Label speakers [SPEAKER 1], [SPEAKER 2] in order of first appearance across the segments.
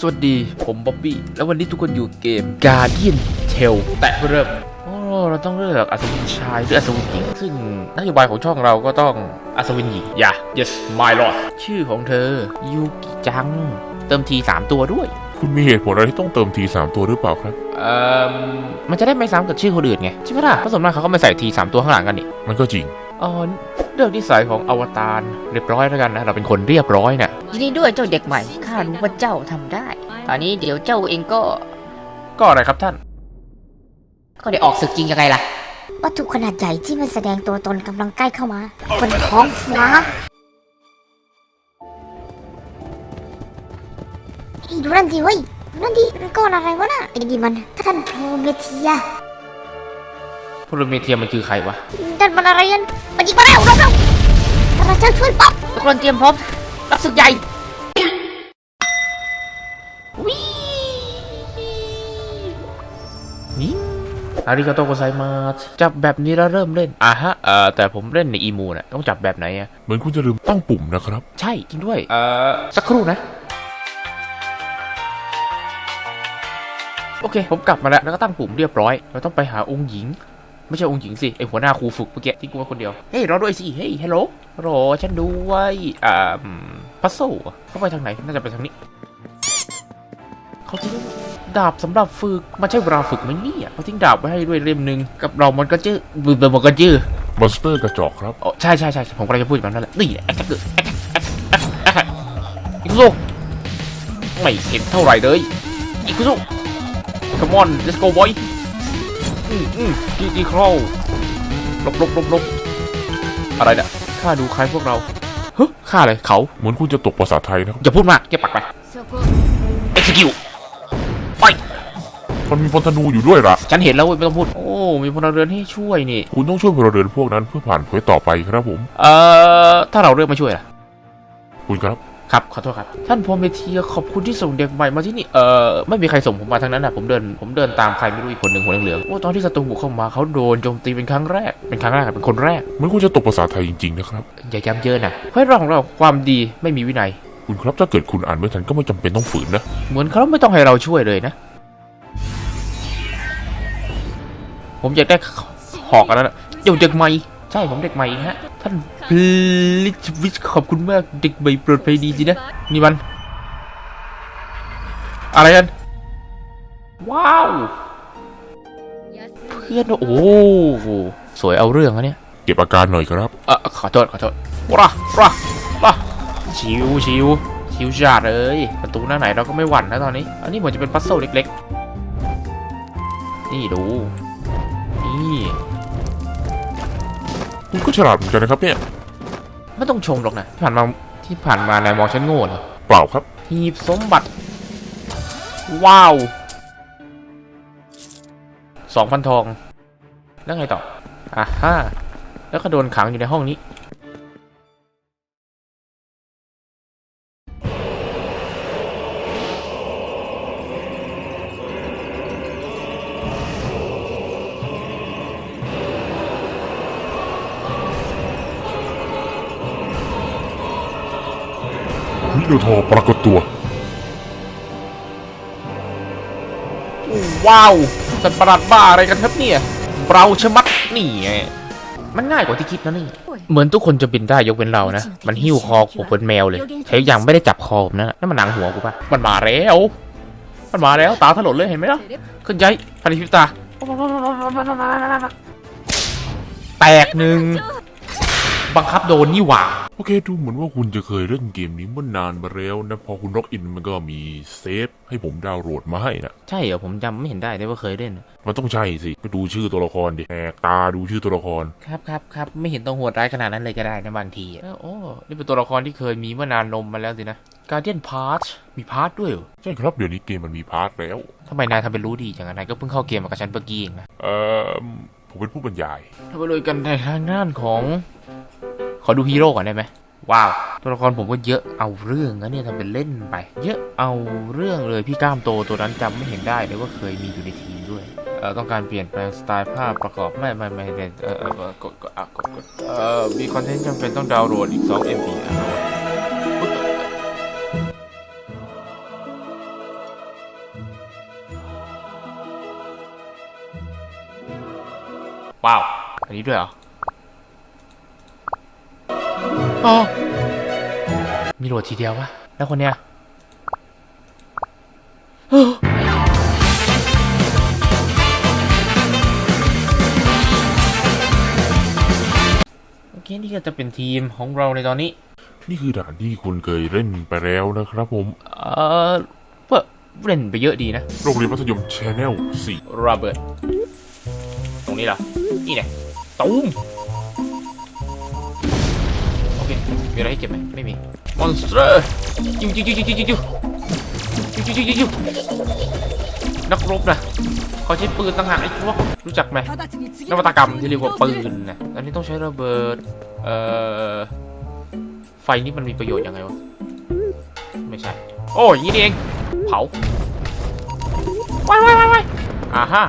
[SPEAKER 1] สวัสดีผมบ๊อบบี้ แล้ววันนี้ทุกคนอยู่เกม Guardian Tale แต่เริ่มโอ้เราต้องเลือกอัศวินชายหรืออัศวินหญิง ซึ่งนโยบายของช่องเราก็ต้องอัศวินหญิงอย่า yes my lord ชื่อของเธอยูกิจัง เติมที 3 ตัวด้วย
[SPEAKER 2] คุณมีเหตุผลอะไรที่ต้องเติมทีสามตัวหรือเปล่าครับ
[SPEAKER 1] เอ่อ มันจะได้ไม่ซ้ำกับชื่อคนอื่นไง ใช่ไหมล่ะเพราะส่วนมากเขาก็ไม่ใส่ที3ตัวข้างหลังกันนี่
[SPEAKER 2] มันก็จริง
[SPEAKER 1] อ๋อเรื่องนิสัยของอวตารเรียบร้อยแล้วกันนะ เราเป็นคนเรียบร้อยน่ะ
[SPEAKER 3] ยินดีด้วยเจ้าเด็กใหม่ ข้ารู้ว่าเจ้าทำได้ ตอนนี้เดี๋ยวเจ้าเองก็
[SPEAKER 1] ก็อะไรครับท่าน
[SPEAKER 3] ก็ได้ออกศึกจริงยังไงล่ะ
[SPEAKER 4] วัตถุขนาดใหญ่ที่มันแสดงตัวตนกำลังใกล้เข้ามาบนท้องฟ้า ดูนั่นดิเว้ยดูนั่นดิมันก้อนอะไรวะน่ะไอ้นี่มันท่านโพเมเทีย
[SPEAKER 1] โพลเมเทียมันคือใครวะ
[SPEAKER 4] นั่นมันอะไรกันมันยิงมาแล้วเราเราเราจะช่วยป๊อป
[SPEAKER 3] ทุกคนเตรียมพร้อมรับศึกใหญ่
[SPEAKER 1] นี่อาริกาโตโกไซมาจับแบบนี้แล้วเริ่มเล่นอะฮะเอ่อแต่ผมเล่นในอีมูน่ะต้องจับแบบไหนอะ
[SPEAKER 2] เหมือนคุณจะลืมตั้งปุ่มนะครับ
[SPEAKER 1] ใช่จริงด้วย เอ่อ สักครู่นะ โอเค ผมกลับมาแล้ว แล้วก็ตั้งปุ่มเรียบร้อย เราต้องไปหาองค์หญิง ไม่ใช่องค์หญิงสิ ไอหัวหน้าครูฝึกเมื่อกี้ที่กูว่าคนเดียว เฮ้ยรอด้วยสิ เฮ้ยฮัลโหลรอฉันด้วยอ่าพัซโซ่เขาไปทางไหน น่าจะไปทางนี้ เขาทิ้งดาบสำหรับฝึก มันใช่เวลาฝึกไหมเนี่ยเขาทิ้งดาบไว้ให้ด้วยเล่มหนึ่งกับเรามันก็จื้อบือมันก็จื้อ
[SPEAKER 2] มอนสเตอร์กระจอกครับ
[SPEAKER 1] อ๋อใช่ใช่ใช่ผมกำลังจะพูดแบบนั้นแหละ นี่แหละแอคแท็กเกอร์แอคแอคแอคแอคอีกุซุไม่เห็นเท่าไหร่เลยอีกุซุ come on let's go boy อืมอืมกีกีครอลลบลบลบลบอะไรเนี่ยข้าดูคล้ายพวกเราเฮ้ยข้าอะไรเขา
[SPEAKER 2] เหมือนคุณจะตกภาษาไทยนะครับ
[SPEAKER 1] อย่าพูดมากเก็บปากไป execute ไป
[SPEAKER 2] มันมีพลธนูอยู่ด้วยล่ะ
[SPEAKER 1] ฉันเห็นแล้วเว้ยไม่ต้องพูด โอ้มีพลเรือนให้ช่วยนี่
[SPEAKER 2] คุณต้องช่วยพลเรือนพวกนั้นเพื่อผ่านเผยต่อไปครับผม
[SPEAKER 1] เอ่อ ถ้าเราเลือกมาช่วยล่ะ
[SPEAKER 2] คุณครับ
[SPEAKER 1] ครับขอโทษครับ ท่านพรหมเมเทียขอบคุณที่ส่งเด็กใหม่มาที่นี่เอ่อไม่มีใครส่งผมมาทั้งนั้นนะผมเดินผมเดินตามใครไม่รู้อีกคนหนึ่งหัวเหลืองๆโอ้ตอนที่ศัตรูบุกเข้ามาเขาโดนโจมตีเป็นครั้งแรกเป็นครั้งแรกอะเป็นคนแรก
[SPEAKER 2] เหมือนคุณจะตกภาษาไทยจริงๆนะครับ
[SPEAKER 1] อย่าย้ำเยอะนะเพราะเราของเราความดีไม่มีวินัย
[SPEAKER 2] คุณครับถ้าเกิดคุณอ่านไม่ทันก็ไม่จำเป็นต้องฝืนนะ
[SPEAKER 1] เหมือนเขาไม่ต้องให้เราช่วยเลยนะ ผมอยากได้หอกอันนั้นอะเดี๋ยวเด็กใหม่ ใช่ผมเด็กใหม่ฮะ ท่านพลิชวิชขอบคุณมากเด็กใหม่โปรดภัยดีสินะ นี่มัน อะไรกัน ว้าว เพื่อน โอ้โหสวยเอาเรื่องอะเนี่ย
[SPEAKER 2] เก็บอาการหน่อยครับ
[SPEAKER 1] เออขอโทษขอโทษว้าว้าว้าชิวชิวชิวจัดเลยประตูหน้าไหนเราก็ไม่หวั่นนะตอนนี้ อันนี้เหมือนจะเป็นพัซเซิลเล็ก ๆ นี่ดู นี่
[SPEAKER 2] คุณก็ฉลาดเหมือนกันนะครับเนี่ย
[SPEAKER 1] ไม่ต้องชมหรอกนะที่ผ่านมาที่ผ่านมานายมองฉันโง่เหรอ
[SPEAKER 2] เปล่าครับ
[SPEAKER 1] หีบสมบัติ ว้าวสองพันทอง แล้วไงต่ออ่าฮะแล้วก็โดนขังอยู่ในห้องนี้
[SPEAKER 2] มิโทอปรากฏตัว
[SPEAKER 1] ว้าว สัตว์ประหลาดบ้าอะไรกันครับเนี่ยเราชะมัดนี่ไงมันง่ายกว่าที่คิดนะนี่ เหมือนทุกคนจะบินได้ยกเว้นเรานะ มันหิ้วคอผมเป็นแมวเลยแถมยังไม่ได้จับคอผมนะนั่นมันหนังหัวกูปะมันมาแล้ว มันมาแล้ว ตาถลนเลยเห็นไหมล่ะขึ้นย้ายพันธิพตา แตกหนึ่ง บังคับโดนนี่หว่า
[SPEAKER 2] โอเคดูเหมือนว่าคุณจะเคยเล่นเกมนี้เมื่อนานมาแล้วนะ พอคุณล็อกอินมันก็มีเซฟให้ผมดาวน์โหลดมาให้นะ
[SPEAKER 1] ใช่เหรอผมจำไม่เห็นได้เลยว่าเคยเล่น
[SPEAKER 2] มันต้องใช่สิ ก็ดูชื่อตัวละครดิแหกตาดูชื่อตัวละคร
[SPEAKER 1] ครับครับครับไม่เห็นต้องโหดร้ายขนาดนั้นเลยก็ได้นะบางทีอะเออโอ้นี่เป็นตัวละครที่เคยมีเมื่อนานนมมาแล้วสินะ Guardian Part มีพาร์ทด้วยเหรอ
[SPEAKER 2] ใช่ครับเดี๋ยวนี้เกมมันมีพาร์ทแล้ว
[SPEAKER 1] ทำไมนายทำเป็นรู้ดีจังอะนายก็เพิ่งเข้าเกมมากับฉันเมื่อกี้เองนะ
[SPEAKER 2] เออผมเป็นผู้บรรยาย
[SPEAKER 1] เราไปเลยกันในทางด้านของ ขอดูฮีโร่ก่อนได้ไหมว้าว ตัวละครผมก็เยอะเอาเรื่องนะเนี่ยทำเป็นเล่นไป เยอะเอาเรื่องเลยพี่ก้ามโตตัวนั้นจำไม่เห็นได้เลยว่าเคยมีอยู่ในทีมด้วยเออต้องการเปลี่ยนแปลงสไตล์ภาพประกอบไม่ไม่ไม่เออเออกดกดกดกดเออมีคอนเทนต์จำเป็นต้องดาวน์โหลดอีก2 MB อะว้าว อันนี้ด้วยเหรอ อ๋อ มีโหลดทีเดียววะ แล้วคนเนี้ยโอเค นี่ก็จะเป็นทีมของเราในตอนนี้
[SPEAKER 2] นี่คือด่านที่คุณเคยเล่นไปแล้วนะครับผม
[SPEAKER 1] เออเพื่อเล่นไปเยอะดีนะ
[SPEAKER 2] โรงเรียนมัธยมชแนลสี่
[SPEAKER 1] โรเบิร์ตตรงนี้เหรอ นี่ไงตูม มีอะไรให้เก็บไหมไม่มีมอนสเตอร์จิ้วจิ้วจิ้วจิ้วจิ้วจิ้วจิ้วจิ้วจิ้วจิ้วนักรบนะเขาใช้ปืนต่างหากไอ้พวกรู้จักไหมนวัตกรรมที่เรียกว่าปืนนะอันนี้ต้องใช้ระเบิดเอ่อไฟนี่มันมีประโยชน์ยังไงวะไม่ใช่ โอ้ยอย่างนี้นี่เอง เผาว้ายว้ายว้ายว้ายอ่าฮะ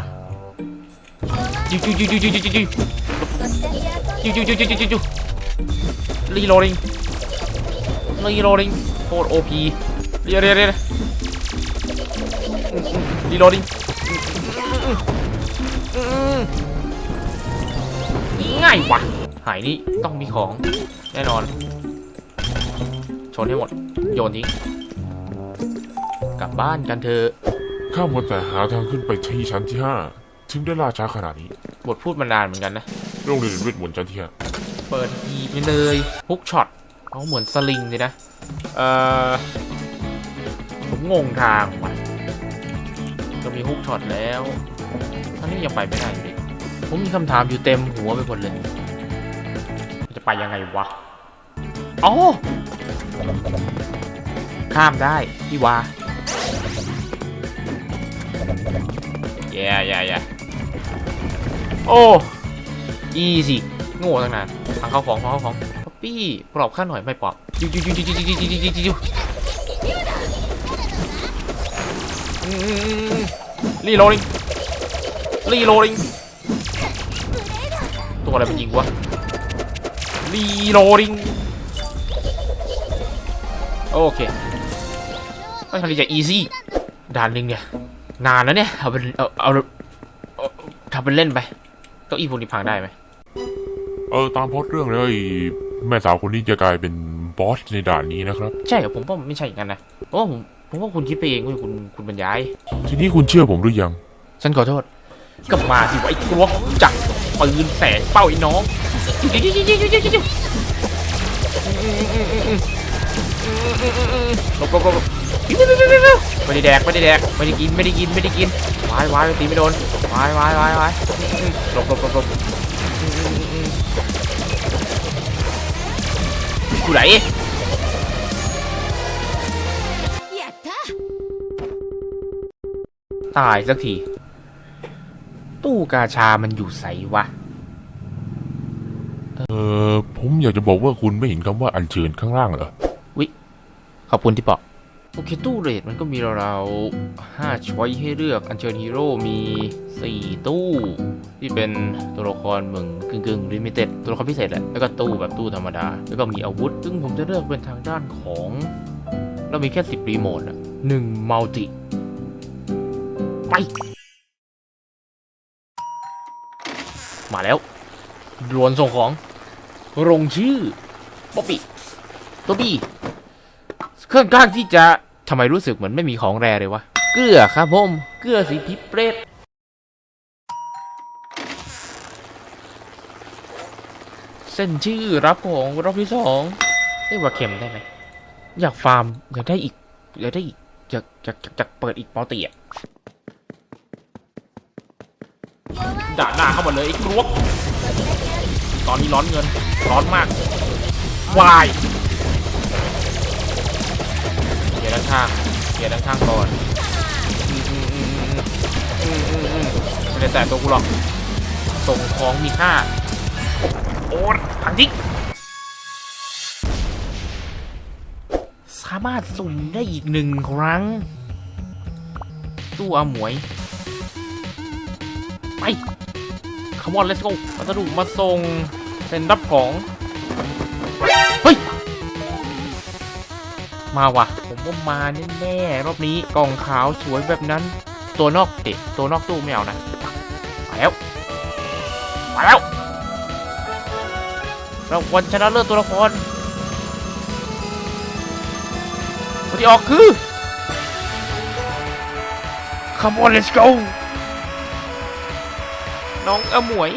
[SPEAKER 1] จิวจิวจิวจิวจิวจิวจิวจิวจิวจิวจิวจิวจิวจิว รีโหลดดิ้งรีโหลดดิ้งโคตรโอพีเรียเรียเรียรีโหลดดิ้งง่ายว่ะ หายนี่ต้องมีของแน่นอน ชนให้หมด โยนทิ้งกลับบ้านกันเถอะ
[SPEAKER 2] ข้ามวันแต่หาทางขึ้นไปที่ชั้นที่ห้าถึงได้ล่าช้าขนาดนี้
[SPEAKER 1] บทพูดมานานเหมือนกันนะ
[SPEAKER 2] โรงเรียนเวทมนต์ชั้นที่ห้า
[SPEAKER 1] เปิดหีบไปเลยฮุกช็อตเขาเหมือนสลิงเลยนะ เออผมงงทางว่ะก็มีฮุกช็อตแล้วท่านี้ยังไปไม่ได้อยู่ดิผมมีคำถามอยู่เต็มหัวไปหมดเลย จะไปยังไงวะอ๋อข้ามได้พี่วาแย่แย่แย่โอ้อีสิโง่ตั้งนาน ทางเข้าของทางเข้าของป๊อปปี้ปลอบข้าหน่อยไม่ปลอบจิวจิวจิวจิวจิวจิวจิวจิวจิวจิวรีโหลดดิ้งรีโหลดดิ้งตัวอะไรมันยิงวะรีโหลดดิ้งโอเคไม่ทันจะอีซี่ด่านหนึ่งเนี่ยนานแล้วเนี่ยเอาเป็นเอาเอาทำเป็นเล่นไปเก้าอี้พวกนี้พังได้ไหม
[SPEAKER 2] เออตามพล็อดเรื่องเลยแม่สาวคนนี้จะกลายเป็นบอสในด่านนี้นะครับ
[SPEAKER 1] ใช่เหรอผมว่าไม่ใช่อย่างนั้นนะเพราะว่าผมผมว่าคุณคิดไปเองเว้ยคุณคุณบรรยาย
[SPEAKER 2] ทีนี้คุณเชื่อผมหรือยัง
[SPEAKER 1] ฉันขอโทษก็มาสิวะไอ้กลัวจักปืนแสงเป้าไอ้น้องหลบหลบหลบหลบไม่ได้แดกไม่ได้แดกไม่ได้กินไม่ได้กินไม่ได้กินวายวายตีไม่โดนวายวายวายวายหลบหลบหลบ หลบกูไหนตายสักที ตู้กาชามันอยู่ใสวะ
[SPEAKER 2] เออ ผมอยากจะบอกว่าคุณไม่เห็นคำว่าอัญเชิญข้างล่างเหรอ
[SPEAKER 1] ขอบคุณที่บอก โอเคตู้เรทมันก็มีเราๆห้าช้อยให้เลือกอัญเชิญฮีโร่มี 4 ตู้ ที่เป็นตัวละครเหมือนกึ่งกึ่งลิมิเต็ดตัวละครพิเศษแหละแล้วก็ตู้แบบตู้ธรรมดา แล้วก็มีอาวุธ ซึ่งผมจะเลือกเป็นทางด้านของเรามีแค่ 10 รีโมทอะหนึ่งมัลติไป มาแล้วดวนส่งของลงชื่อป๊อปปี้ตัวบี้ เครื่องกลางที่จะทำไมรู้สึกเหมือนไม่มีของแรเลยวะ เกลือครับผม เกลือสีพิเปรตเส้นชื่อรับของรอบที่สองเรียกว่าเข็มได้ไหม อยากฟาร์ม อยากได้อีก อยากได้อีก อยากอยากอยากเปิดอีกปอตีอะด่าหน้าเข้ามาเลยไอ้กรวกตอนนี้ร้อนเงิน ร้อนมากวาย ด้านข้างเกียร์ด้านข้างก่อนอืมอืมอืมอืมอืมอืมไม่ได้แตะตัวกูหรอกส่งของมีค่า โอ๊ตพังทิ้งสามารถสุ่มได้อีกหนึ่งครั้ง ตู้อาหมวย ไปคำว่า let's go พัสดุมาส่งเซ็นรับของ มาว่ะ ผมว่ามาแน่ๆรอบนี้กล่องขาวสวยแบบนั้น ตัวนอกเด็ตัวนอกตู้ไม่เอานะมาแล้วมาแล้วรางวัลชนะเลิศตัวละครคนที่ออกคือ Come on let's go น้องอมวย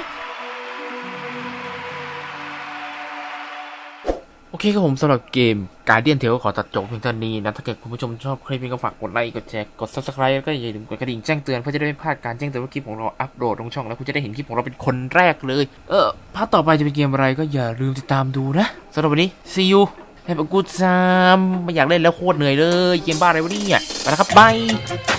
[SPEAKER 1] โอเคครับผมสำหรับเกม Guardian Tale ก็ขอตัดจบเพียงเท่านี้นะ ถ้าเกิดคุณผู้ชมชอบคลิปนี้ก็ฝากกดไลค์ กดแชร์ กด Subscribe แล้วก็อย่าลืมกดกระดิ่งแจ้งเตือน เพื่อจะได้ไม่พลาดการแจ้งเตือนว่าคลิปของเราอัปโหลดลงช่อง แล้วคุณจะได้เห็นคลิปของเราเป็นคนแรกเลย เออพาร์ทต่อไปจะเป็นเกมอะไรก็อย่าลืมติดตามดูนะสำหรับวันนี้ see you have a good time ไม่อยากเล่นแล้วโคตรเหนื่อยเลย เกมบ้าอะไรวะเนี่ยไปแล้วครับบาย